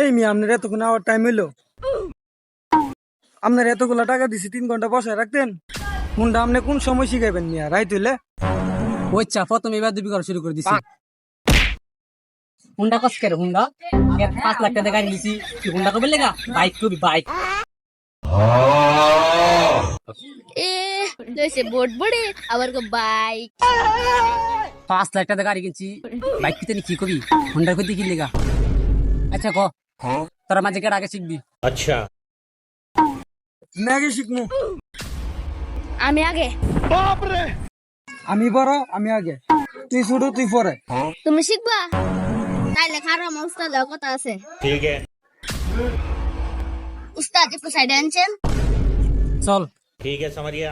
এই মি আপনার এতক্ষণ আওয়ার টাইম হইল। আপনার এতগুলো টাকা দিছি তিন ঘণ্টা বসায় রাখতেন। মুন্ডা আপনি কোন সময় শিখাইবেন মিয়া? রাইত হইলে। ওই চা প্রথম এবার দুবি করা শুরু করে দিছি। হুন্ডা কস করে হুন্ডা পাঁচ লাখ টাকা গাড়ি নিছি। কি হুন্ডা কবে লেগা? বাইক কবি বাইক। এ লইছে বোট বড়ে আবার কো বাইক। পাঁচ লাখ টাকা গাড়ি কিনছি। বাইক কিতে কি কবি। হুন্ডা কইতে কি লেগা? আচ্ছা ক? তোরা মাঝে কেটে আগে শিখবি अच्छा আমি আগে শিখবো আমি আগে আমি বড় আমি আগে তুই ছোট তুই পরে তুমি শিখবা তাইলে খারো আমার উস্তাদ কথা আছে ठीक है উস্তাদ একটু সাইডে আনছেন চল ठीक है समझिए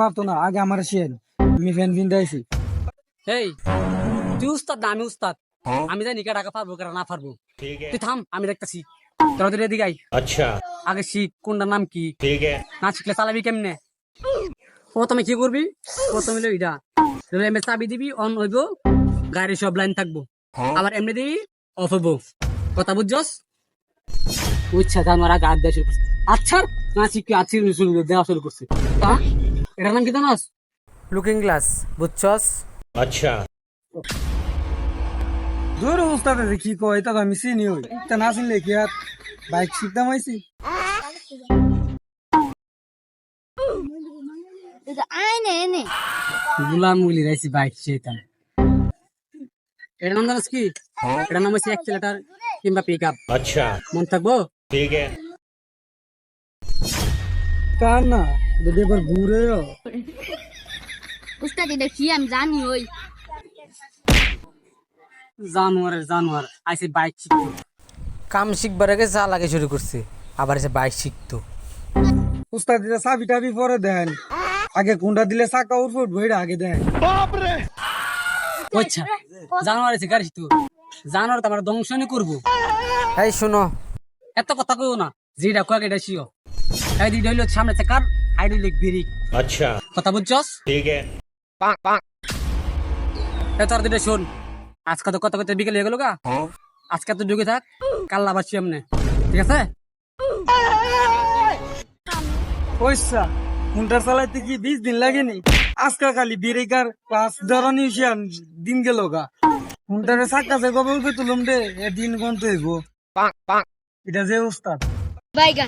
ভাবতো না আগে আমার শিয়েন আমি ফ্যান ফিন তুই উস্তাদ না আমি উস্তাদ? আমি টাকা পারব না পারব তুই থাম আমি দেখতেছি। তোরা এদিকে আই আচ্ছা। আগে শিখ কোনটার নাম কি? না শিখলে চালাবি কেমনে? প্রথমে কি করবি? প্রথমে এটা আমি চাবি দিবি অন হইব গাড়ি সব লাইন থাকব। আবার এমনি দিবি অফ হইব। কথা বুঝছস? উচ্ছা জানোয়ার আগে হাত আচ্ছা, দেওয়া শুরু করছে। আচ্ছা আছি দেওয়া শুরু করছে। তা? নাম কি জানাস? লুকিং গ্লাস বুঝছস? আচ্ছা। ধর দেখি কয় এটা আমি চিনি হই তা না চিনলে কি আর? বাইক শিখতাম গুলাম বাইক এটার নাম কি? হ্যাঁ। এটার নাম হচ্ছে অ্যাক্সিলেটার কিংবা পিক আপ। আচ্ছা। মন থাকব? ठीक है কার না যদি এবার ঘুরে উস্তাদ এটা কি আমি জানি ওই জানোয়ার জানোয়ার আইসে বাইক শিখতো কাম শিখবার আগে যা লাগে শুরু করছে আবার এসে বাইক শিখতো উস্তাদ এটা চাবি টাবি পরে দেন আগে কোনটা দিলে চাকা উঠবো উঠবো আগে দেন আচ্ছা জানোয়ার আছে গাড়ি শিখতো জানোয়ার তো আমার দংশনই করবো এই শোনো এত কথা কইও না যেটা কয়েক এটা শিও এই দুইটা হইল সামনে চেকার হাইড্রোলিক ব্রেক আচ্ছা। কথা বুঝছস? ঠিক আছে। পাক পাক। এ তোর শুন আজকে তো কথা কইতে বিকেল হয়ে গেল গা। আজকে তো ঢুকে থাক কাল আবার সামনে। ঠিক আছে? পয়সা হুন্টার চালাইতে কি বিশ দিন লাগেনি? আজকাল খালি বিরেকার ক্লাস ধরানি দিন গেল গা। হুন্টারে চাকা যে কবে উঠে তুলুম রে দিন গন্ত হইব এটা যে উস্তাদ বাইগা